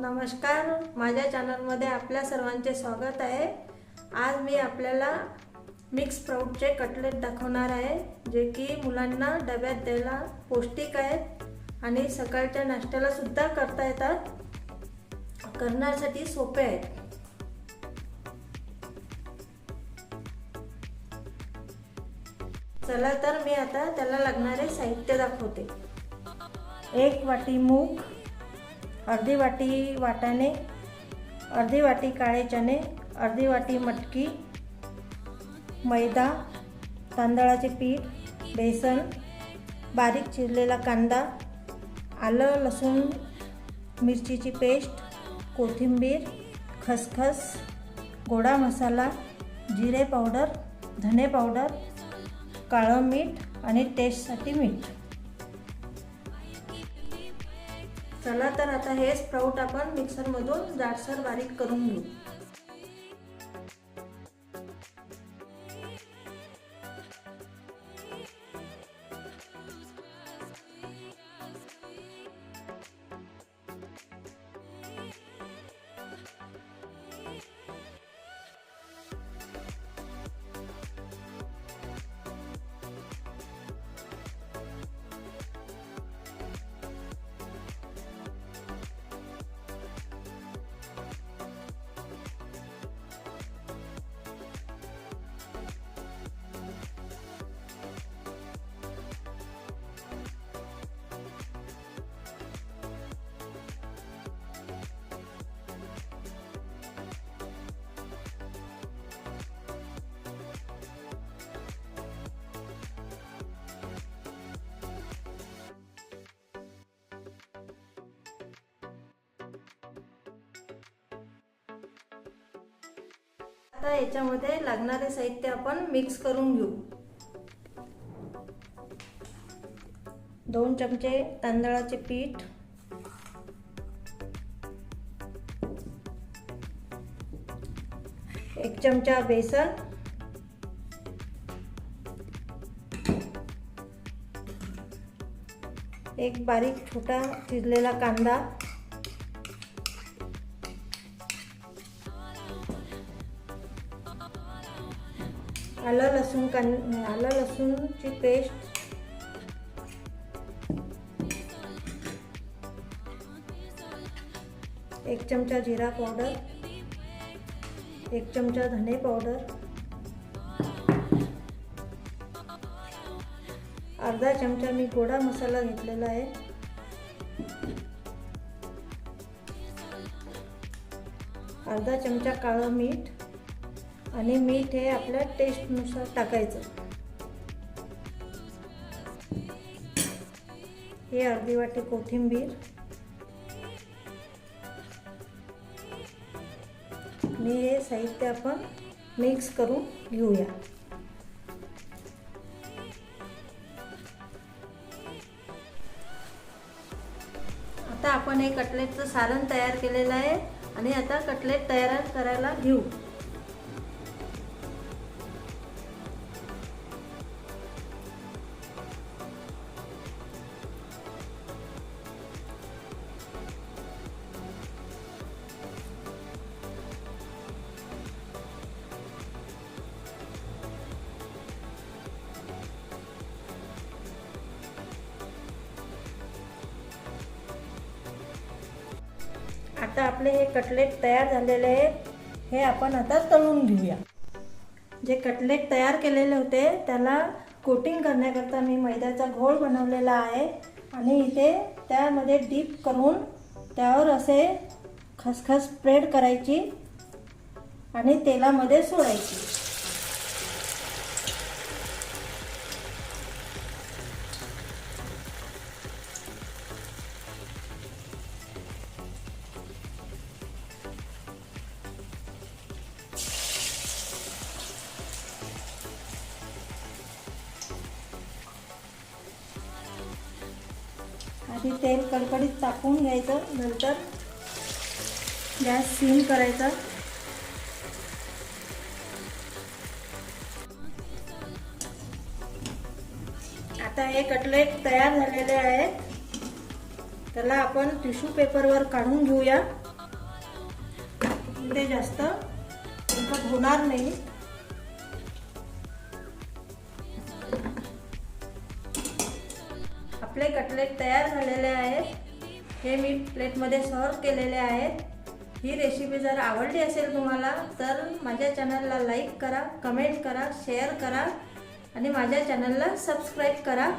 नमस्कार माझ्या चॅनलमध्ये आपल्या सर्वांचे स्वागत आहे. आज मी आपल्याला मिक्स स्प्राऊटचे कटलेट दाखवणार आहे जे की मुलांना डब्यात द्यायला पौष्टिक आहेत आणि सकाळच्या नाश्त्याला सुद्धा करता येतात. करण्यासाठी सोपे आहेत. चला तर मी आता त्याला लागणारे साहित्य दाखवते. एक वाटी मूग अर्धी वाटी वाटाणे अर्धी वाटी काळे चणे अर्धी वाटी मटकी मैदा तांदळाचे पीठ बेसन बारीक चिरलेला कांदा आलं लसूण मिरचीची पेस्ट कोथिंबीर खसखस गोडा मसाला जिरे पावडर धने पावडर काळं मीठ आणि टेस्टसाठी मीठ. चला तर आता हे स्प्राऊट आपण मिक्सरमधून जाडसर बारीक करून घेऊ. आता याच्यामध्ये लागणारे साहित्य आपण मिक्स करून घेऊ. दोन चमचे तांदळाचे पीठ. एक चमचा बेसन. एक बारीक छोटा चिरलेला कांदा. आलं लसूण कां आलं लसूणची पेस्ट. एक चमचा जिरा पावडर एक चमचा धने पावडर अर्धा चमचा मी गोडा मसाला घेतलेला आहे. अर्धा चमचा काळं मीठ आणि मीठ हे आपल्या टेस्टनुसार टाकायचं. हे अर्धी वाटी कोथिंबीर. आणि हे साहित्य आपण मिक्स करून घेऊया. आता आपण हे कटलेटचं सारण तयार केलेलं आहे आणि आता कटलेट तयार करायला घेऊ. आता आपले हे कटलेट तयार झालेले आहेत. हे आपण आता तळून घेऊया. जे कटलेट तयार केलेले होते त्याला कोटिंग करण्याकरता मी मैद्याचा घोळ बनवलेला आहे. आणि इथे त्यामध्ये डीप करून त्यावर असे खसखस स्प्रेड करायची आणि तेलामध्ये सोडायची. आधी तेल कडकडीत तापवून घ्यायचं नंतर गॅस सीम करायचा. आता हे कटलेट तयार झालेले आहेत त्याला आपण टिश्यू पेपरवर काढून घेऊया. ते जास्त होणार नाही. आपले कटलेट तयार झालेले आहेत. हे मी प्लेटमध्ये सर्व केलेले आहेत. ही रेसिपी जर आवडली असेल तुम्हाला तर माझ्या चॅनलला लाईक करा कमेंट करा शेअर करा आणि माझ्या चॅनलला सबस्क्राईब करा.